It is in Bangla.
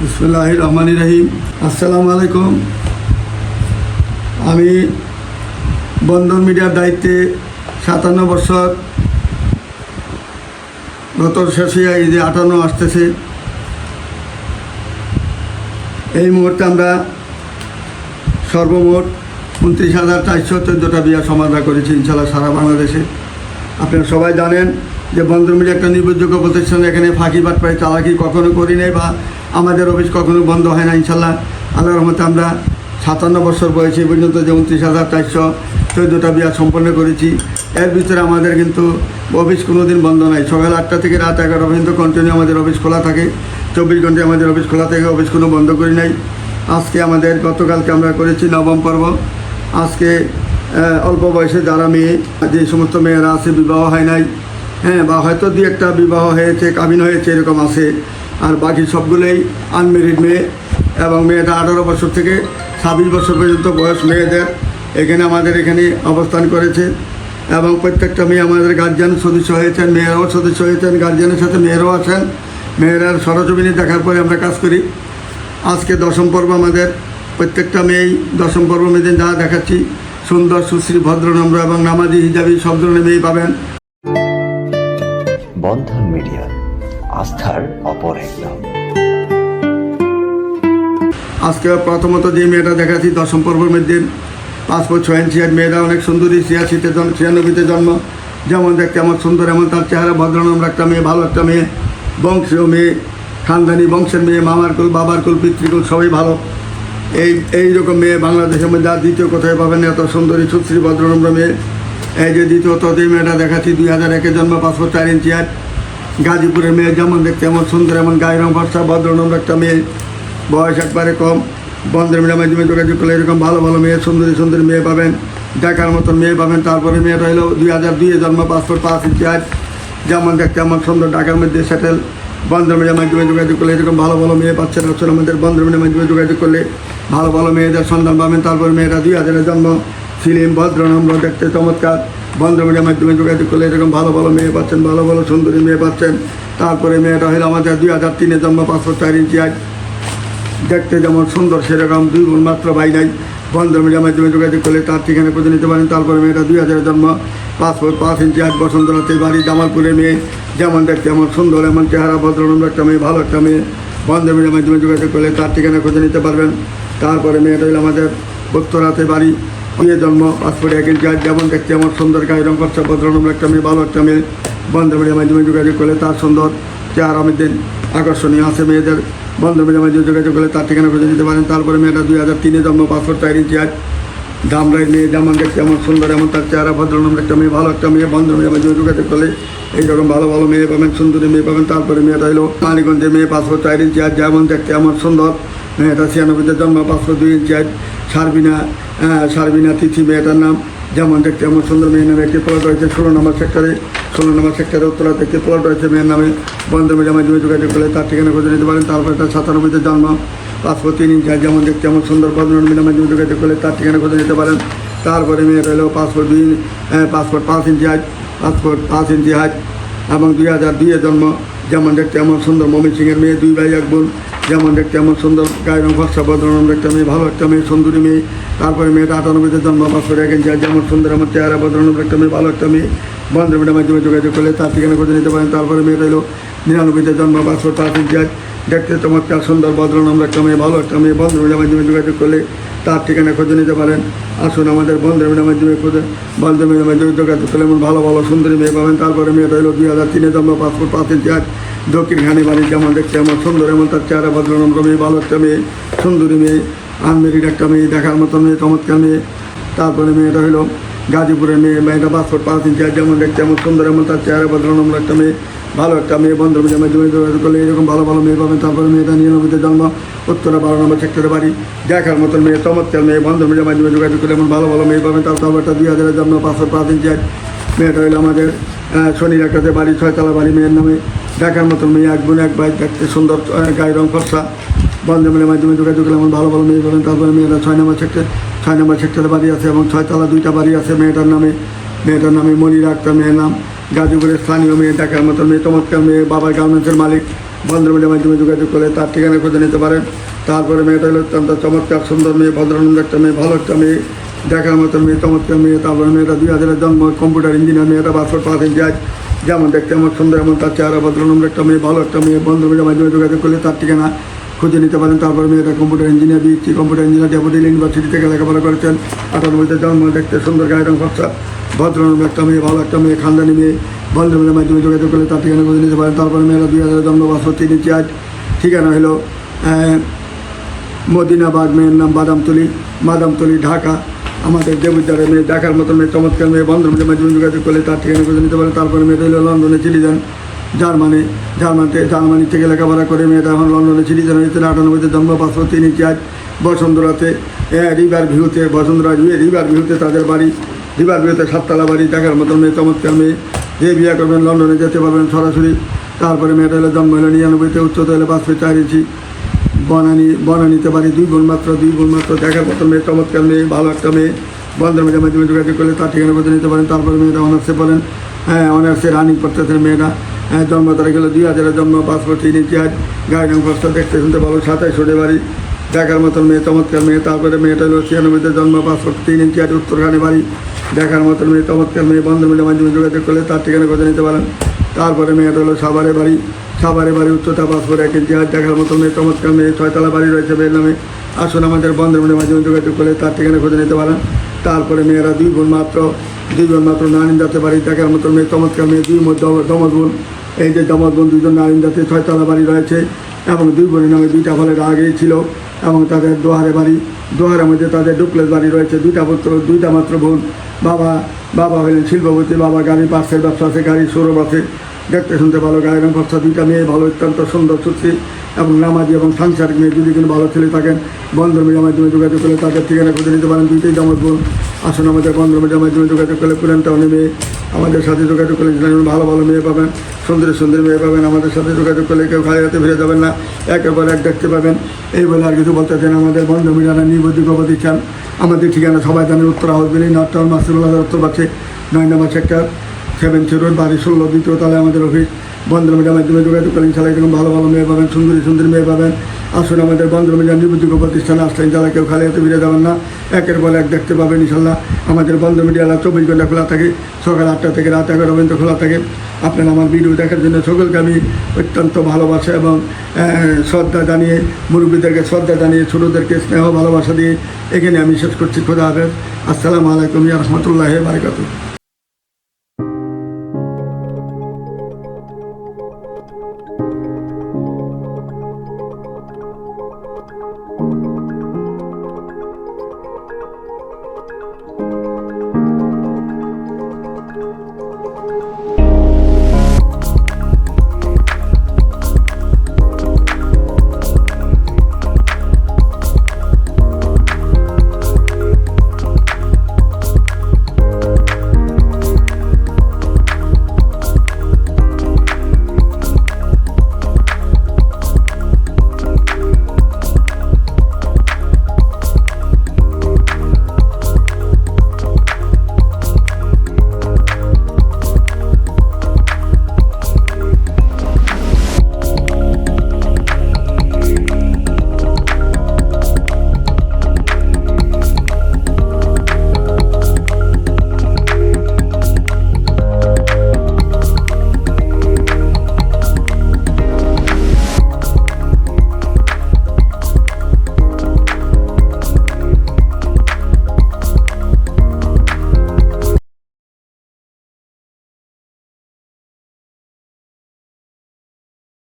বিসমুল্লাহ রহমান রহিম আসসালামু আলাইকুম আমি বন্ধন মিডিয়ার দায়িত্বে সাতান্ন বছর গত শেষে এই যে আটান্ন আসতেছে। এই মুহূর্তে আমরা সর্বমোট উনত্রিশ হাজার চারশো চোদ্দোটা বিয়া সমাধা করেছি ইনশাল্লাহ সারা বাংলাদেশে। আপনারা সবাই জানেন যে বন্ধন মিডিয়া একটা নির্ভরযোগ্য প্রতিষ্ঠান, এখানে ফাঁকি বাটপাই চালাকি কখনো করি নাই বা আমাদের অফিস কখনো বন্ধ হয় না, ইনশাল্লাহ। আল্লাহ রহমতে আমরা সাতান্ন বছর বয়সে পর্যন্ত যে উনত্রিশ হাজার চারশো চোদ্দোটা বিয়া সম্পন্ন করেছি। এর ভিতরে আমাদের কিন্তু অফিস কোনো দিন বন্ধ নাই। সকাল আটটা থেকে রাত এগারোটা পর্যন্ত কন্টিনিউ আমাদের অফিস খোলা থাকে। চব্বিশ ঘন্টায় আমাদের অফিস খোলা থাকে, অফিস কোনো বন্ধ করি নাই। আজকে আমাদের, গতকালকে আমরা করেছি নবম পর্ব। আজকে অল্প বয়সে যারা মেয়ে, যে সমস্ত মেয়েরা আছে, বিবাহ হয় নাই। হ্যাঁ বা হয়তো দু একটা বিবাহ হয়েছে কাবিন হয়েছে, এরকম আছে। আর বাকি সবগুলোই আনমেরিড মেয়ে এবং মেয়েটা আঠারো বছর থেকে ছাব্বিশ বছর পর্যন্ত বয়স মেয়েদের। এখানে আমাদের এখানে অবস্থান করেছে এবং প্রত্যেকটা মেয়ে আমাদের গার্জিয়ান সদস্য হয়েছেন, মেয়েরাও সদস্য হয়েছেন গার্জিয়ানের সাথে মেয়েরাও আছেন। মেয়েরার সরজমিনে দেখার পরে আমরা কাজ করি। আজকে দশম পর্ব আমাদের। প্রত্যেকটা মেয়েই দশম পর্ব মেয়েদের যা দেখাচ্ছি, সুন্দর, সুশ্রী ভদ্রনম্র এবং নামাজি হিজাবি সব ধরনের মেয়ে পাবেন। বন্ধন মিডিয়া। আস্থার অপর এক নাম। আজকে প্রথমত যে মেয়েটা দেখাচ্ছি, দশম পর্বের মধ্যে পাসপোর্ট ছয় ইঞ্চি এক মেয়েরা অনেক সুন্দরী, ছিয়াশিতে জন্ম, ছিয়ানব্বইতে জন্ম। যেমন দেখতে আমার সুন্দর, এমন তার চেহারা, ভদ্রনম্র একটা মেয়ে, ভালো একটা মেয়ে, বংশীয় মেয়ে, খানদানি, বংশের মেয়ে, মামার কুল, বাবার কুল, পিতৃকুল, সবই ভালো। এই এই রকম মেয়ে বাংলাদেশের মধ্যে আর দ্বিতীয় কোথায় পাবেন এত সুন্দরী, সুশ্রী, ভদ্রনম্র মেয়ে। এই যে দ্বিতীয়ত যে মেয়েটা দেখাচ্ছি, দুই হাজার একে জন্ম, পাসপোর্ট চার ইঞ্চি এক গাজীপুরের মেয়ে যেমন দেখতে এমন সুন্দর, এমন গায়ের রং ভরসা ভদ্রনম্র একটা মেয়ে। বয়স একবারে কম। বন্ধের মেয়ের মাধ্যমে যোগাযোগ করলে এরকম ভালো ভালো মেয়ে, সুন্দরী সুন্দরী মেয়ে পাবেন। দেখার মতন মেয়ে পাবেন। তারপরে মেয়েটা হলো দুই হাজার দুইয়ে জন্ম পাসপোর্ট পাঁচ ইঞ্চি যেমন দেখতে এমন সুন্দর ঢাকার মধ্যে সেটেল বন্ধের মেয়ের মাধ্যমে যোগাযোগ করলে এরকম ভালো ভালো মেয়ে পাচ্ছেন আসলে আমাদের বন্ধের মেয়ের মাধ্যমে যোগাযোগ করলে ভালো ভালো মেয়েদের সন্ধান পাবেন। তারপরে মেয়েটা দুই হাজারের জন্ম। ফিলিম ভদ্র, নম্র, দেখতে চমৎকার। বন্ধ মাধ্যমে যোগাযোগ করলে এরকম ভালো ভালো মেয়ে পাচ্ছেন, ভালো ভালো সুন্দরী মেয়ে পাচ্ছেন। তারপরে মেয়েটা হলো আমাদের দুই হাজার তিনে জন্ম পাঁচশো চার ইঞ্চি আজ দেখতে যেমন সুন্দর, সেরকম দুই গুণ মাত্র ভাই নাই। বন্ধ মিডিয়ার মাধ্যমে যোগাযোগ করলে তার ঠিকানা খুঁজে নিতে পারেন। তারপরে মেয়েটা দুই হাজারের জন্ম পাসপোর্ট পাঁচ ইঞ্চি আট বসন্তরাতে বাড়ি জামালপুরের মেয়ে। যেমন দেখতে এমন সুন্দর, এমন চেহারা, ভদ্রনম্র একটা মেয়ে, ভালো একটা মেয়ে। বন্ধ মিডিয়ার মাধ্যমে যোগাযোগ করলে তার ঠিকানা খুঁজে নিতে পারবেন। তারপরে মেয়েটা হলো আমাদের উত্তরাতে বাড়ি। বিয়ে জন্ম, পাসপোর্ট এক ইঞ্চি আট যেমন দেখতে আমার সুন্দর গায়ে রং করছে ভদ্রনম্র একটা মেয়ে, ভালো একটা মেয়ে। বন্ধ মিডিয়ার মাধ্যমে যোগাযোগ করলে তার সুন্দর চেহারা মধ্যে আকর্ষণীয় আছে মেয়েদের। বন্ধ মেয়েদের মাঝে যোগাযোগ করলে তার ঠিকানা খুঁজে দিতে পারেন। তারপরে মেয়েটা দুই হাজার তিনে জন্ম, পাসপোর্ট চার ইঞ্চি আজ। দামরাই মেয়ে, যেমন দেখছি, এমন সুন্দর, এমন তার চেহারা, ভদ্রনম্র একটা মেয়ে, ভালো একটা মেয়ে। বন্ধ মেয়ের মাঝে যোগাযোগ করলে এইরকম ভালো ভালো মেয়ে পাবেন, সুন্দরী মেয়ে পাবেন। তারপরে মেয়েটা হলো মানিগঞ্জে মেয়ে, পাসপোর্ট চার ইঞ্চি আজ। যেমন দেখতে এমন সুন্দর। মেয়েটা ছিয়ানব্বইতে জন্ম, পাসপোর্ট দুই ইঞ্চি আজ। সারবিনা সারবিনা তিথি মেয়েটার নাম। যেমন দেখতে এমন সুন্দর মেয়ের নামে একটি প্লট রয়েছে ষোলো নম্বর সেক্টরে ষোলো নম্বর সেক্টরে উত্তরাতে একটি প্লট রয়েছে মেয়ের নামে। বন্ধ মেয়ের মাধ্যমে যোগাযোগ করলে তার ঠিকানা খুঁজে নিতে পারেন। তারপরে তার সাতানব্বইতে জন্ম। পাসপোর্ট তিন ইঞ্চি। যেমন দেখতে এমন সুন্দর বন্ধনের মাধ্যমে যোগাযোগ করলে তার ঠিকানা খুঁজে নিতে পারেন। তারপরে মেয়েটা হলো পাসপোর্ট দুই আহ, পাসপোর্ট পাঁচ ইঞ্চি হাইট। পাসপোর্ট পাঁচ ইঞ্চি হাইট। এবং দুই হাজার দুইয়ে জন্ম, যেমন দেখতে এমন সুন্দর মমিন সিংয়ের মেয়ে, দুই ভাই, এক বোন। যেমন দেখতে এমন সুন্দর গায়ের রং ফর্সা ভদ্রনম্র একটা মেয়ে, ভালো একটা মেয়ে, সুন্দরী মেয়ে। তারপরে মেয়েটা আটানব্বইতে জন্ম পাসপোর্ট এক ইঞ্চি যেমন সুন্দর আমার চেহারা ভদ্রনম্র একটা মেয়ে, ভালো একটা মেয়ে। বন্ধ মিডিয়ার মাধ্যমে যোগাযোগ করলে তার ঠিকানা খুঁজে নিতে পারেন। তারপরে মেয়েটা হলো নিরানব্বইতে জন্ম পাসপোর্ট পাঁচ ইঞ্চি দেখতে চমৎকার সুন্দর ভদ্রনম্র একটা মেয়ে, ভালো একটা মেয়ে। বন্ধ মিডিয়ার মাধ্যমে যোগাযোগ করলে তার ঠিকানা খুঁজে নিতে পারেন। আসুন আমাদের মেয়ের মাধ্যমে খুঁজে। মেয়ের মাধ্যমে যোগাযোগ করলে এমন ভালো ভালো সুন্দরী মেয়ে পাবেন। তারপরে মেয়ে হলো দুই হাজার তিনে জন্ম, পাসপোর্ট পাঁচ আট দক্ষিণ ঘানি বাড়ি যেমন দেখতে এমন সুন্দর, এমন তার চেহারা, ভদ্রনম্র মেয়ে ভালো একটা মেয়ে, সুন্দরী মেয়ে, আনমেরিড একটা মেয়ে, দেখার মতো মেয়ে, চমৎকার মেয়ে। তারপরে মেয়েটা হলো গাজীপুরের মেয়ে মেয়েটা পাসপোর্ট পাঁচ ইঞ্চি যেমন দেখতে এমন সুন্দর এমন তার চেহারা ভদ্রনম্র একটা মেয়ে, ভালো একটা মেয়ে বন্ধ মেয়ের মাধ্যমে যোগাযোগ করলে এরকম ভালো ভালো মেয়ে পাবেন। তারপরে মেয়েটা নিরানব্বইতে জন্ম, উত্তরা বারো নম্বর সেক্টরে বাড়ি। দেখার মতন মেয়ে, চমৎকার মেয়ে বন্ধ মেয়ের মাধ্যমে যোগাযোগ করলে এমন ভালো ভালো মেয়ে পাবেন। তারপর একটা দুই হাজারের জন্ম পাঁচশো পাঁচ ইঞ্চি। মেয়েটা হলো আমাদের শনির একটাতে বাড়ি, ছয়তলা বাড়ি মেয়ের নামে। দেখার মতন মেয়ে, এক বোন, এক ভাই, দেখতে সুন্দর গায়ের রং ফর্সা। বন্ধমের মাধ্যমে যোগাযোগ এমন ভালো ভালো মেয়ে পাবেন তারপরে মেয়েটা ছয় নম্বর সেক্টর ছয় নম্বর সেক্টরে বাড়ি আছে এবং ছয়তলা দুইটা বাড়ি আছে। মেয়েটার নামে মেয়েটার নামে মনিরা একটা মেয়ের নাম। গাজীপুরের স্থানীয় মেয়ে দেখার মতো মেয়ে, চমৎকার মেয়ে, বাবার গার্মেন্টসের মালিক। বন্ধুমিডিয়ার মাধ্যমে যোগাযোগ করলে তার ঠিকানা খুঁজে নিতে পারেন। তারপরে মেয়েটা হলো অত্যন্ত চমৎকার, সুন্দর মেয়ে ভদ্রানন্দ একটা মেয়ে, ভালো একটা মেয়ে, দেখার মতো মেয়ে, চমৎকার মেয়ে। তারপরে মেয়েটা দুই হাজারের জন্ম, কম্পিউটার ইঞ্জিনিয়ার, মেয়েটা পাসপোর্ট পাস যায় যেমন দেখতে এমন সুন্দর, এমন তার চেহারা ভদ্রানন্দ একটা মেয়ে, ভালো একটা মেয়ে। বন্ধুমিডিয়ার মাধ্যমে যোগাযোগ করলে তার ঠিকানা খুঁজে নিতে পারেন। তারপরে মেয়েটা computer engineer BSc computer engineer deputy university থেকে লেখাপড়া করেছেন। আটানব্বইতে জন্ম, দেখতে সুন্দর গায়ের রং ফর্সা ভদ্রনম একটা মেয়ে, ভালো একটা মেয়ে, খানদানি মেয়ে, বন্ধুদের মাধ্যমে যোগাযোগ করলে তার ঠিকানা খুঁজে নিতে পারেন। তারপরে মেয়েরা দুই হাজার জন্ম বাস তিন আজ। ঠিকানা হলো মদিনাবাদ মেয়ের নাম বাদামতলি বাদামতলি, ঢাকা। আমাদের দেবুদ্দারের মেয়ে, দেখার মতো মেয়ে, চমৎকার মেয়ে, বন্ধুদের মাধ্যমে যোগাযোগ করলে তার ঠিকানা খুঁজে নিতে পারেন। তারপরে মেয়েটা হলো লন্ডনে সিটিজেন জার্মানি জার্মানিতে জার্মানি থেকে লেখাপড়া করে মেয়েটা এখন লন্ডনে সিটিজেন হয়েছিল আটানব্বইতে জন্ম পাঁচশো তিন ইঞ্চি আজ বসুন্ধরাতে রিভার ভিউতে বসুন্ধরা রিভার ভিউতে তাদের বাড়ি, রিভার ভিউতে সাততলা বাড়ি, দেখার মতো মেয়ে, চমৎকার মেয়ে। যে বিয়ে করবেন, লন্ডনে যেতে পারবেন সরাসরি। তারপরে মেয়েটা হলো জন্ম হলো নিরানব্বইতে, উচ্চতা হলো পাঁচ ফিট চার ইঞ্চি। বনানি, বনানিতে পারি দুই বোন মাত্র, দুই বোন মাত্র, দেখার মতো মেয়ে, চমৎকার মেয়ে, ভালো একটা মেয়ে। বন্ধের মেয়েদের মাধ্যমে যোগাযোগ করলে তার ঠিকানা করতে নিতে পারেন। তারপরে মেয়েটা অনার্সে বলেন হ্যাঁ অনার্সে রানিং করতেছেন হ্যাঁ জন্ম তারিখ হলো দুই হাজারের জন্ম, পাসপোর্ট, তিন গাড়ি রং ফসটা দেখতে শুনতে ভালো সাতাই সরে বাড়ি, দেখার মতন মেয়ে, চমৎকার মেয়ে, তারপরে মেয়েটা হলো ছিয়ানব্বইতে জন্ম, পাসপোর্ট, তিন আজ উত্তরখানে বাড়ি, দেখার মতন মেয়ে, চমৎকার মেয়ে বন্ধের মেয়েদের মাধ্যমে যোগাযোগ করলে তার ঠিকানা করতে নিতে পারেন। তারপরে মেয়েটা হলো সাভারে বাড়ি সাভারে বাড়ি, উচ্চতা, পাসপোর্ট, এক আর দেখার মতো মেয়ে, চমৎকার মেয়ে, ছয়তলা বাড়ি রয়েছে মেয়ের নামে। আসুন আমাদের বন্ধের মধ্যে মাধ্যমে যোগাযোগ করলে তার ঠিকানা খুঁজে নিতে পারেন। তারপরে মেয়েরা দুই বোন মাত্র দুই মাত্র মাত্র নারিন্দাতে বাড়ি দেখার মতো মেয়ে চমৎকার মেয়ে, দুই দমদ বোন এই যে দমদ বোন দুজন নারিন্দাতে ছয়তলা বাড়ি রয়েছে এবং দুই বোনের নামে দুইটা ফলের আগেই ছিল এবং তাদের দোহারে বাড়ি। দোহারের মধ্যে তাদের ডুপ্লেস বাড়ি রয়েছে, দুইটা পুত্র, দুইটা মাত্র বোন। বাবা বাবা হলেন শিল্পপতি, বাবা গাড়ি পার্সের ব্যবসা আছে, গাড়ি সৌরভ আছে। দেখতে শুনতে ভালো, গায়ের ফর্সা, দুইটা মেয়ে, ভালো, অত্যন্ত সুন্দর সুশ্রী এবং নামাজি এবং সাংসারিক মেয়ে যদি কোনো ভালো ছেলে থাকেন, বন্ধুর মেয়ের মাধ্যমে যোগাযোগ করলে তাদের ঠিকানা খুঁজে নিতে পারেন। দুইটাই জামত বোন আসুন আমাদের বন্ধুর মেয়ের মাধ্যমে যোগাযোগ করলে পুরান টাউনে মেয়ে আমাদের সাথে যোগাযোগ করলে ভালো ভালো মেয়ে পাবেন, সুন্দর সুন্দর মেয়ে পাবেন, আমাদের সাথে যোগাযোগ করলে কেউ খালি হাতে ফিরে যাবেন না, একের পর এক দেখতে পাবেন। এই বলে আর কিছু বলতে চান আমাদের বন্ধু মিলানা নিবদ্ধিক প্রতিষ্ঠান আমাদের ঠিকানা সবাই জানেন উত্তর হাউসবিলি নর্থ টাউন মাসিবুল্লাহ উত্তর পাচ্ছে নয় নম্বর সেক্টর সেভেন জিরোর বাড়ি ষোলো, দ্বিতীয় তলায় আমাদের অফিস বন্ধুর মিডিয়ার মাধ্যমে যোগাযোগ করেন ইনশাল্লাহ এরকম ভালো ভালো মেয়ে পাবেন, সুন্দরী সুন্দরী মেয়ে পাবেন। আসুন আমাদের বন্ধুর মিডিয়ার নিবদ্ধিক প্রতিষ্ঠানে আসলে ইনশাল্লাহ কেউ খালি হাতে ফিরে যাবেন না, একের পর এক দেখতে পাবেন ইনশাল্লাহ। আমাদের বন্ধু মিডিয়া চব্বিশ ঘণ্টা খোলা থাকে, সকাল আটটা থেকে রাত এগারো পর্যন্ত খোলা থাকে। আপনারা আমার ভিডিও দেখার জন্য সকলকে আমি অত্যন্ত ভালোবাসা এবং শ্রদ্ধা জানিয়ে, মুরব্বীদেরকে শ্রদ্ধা জানিয়ে, ছোটোদেরকে স্নেহ, ভালোবাসা দিয়ে এখানে আমি শেষ করছি। খোদা হাফেজ। আসসালামু আলাইকুম রহমতুল্লাহ বারকাতুহ।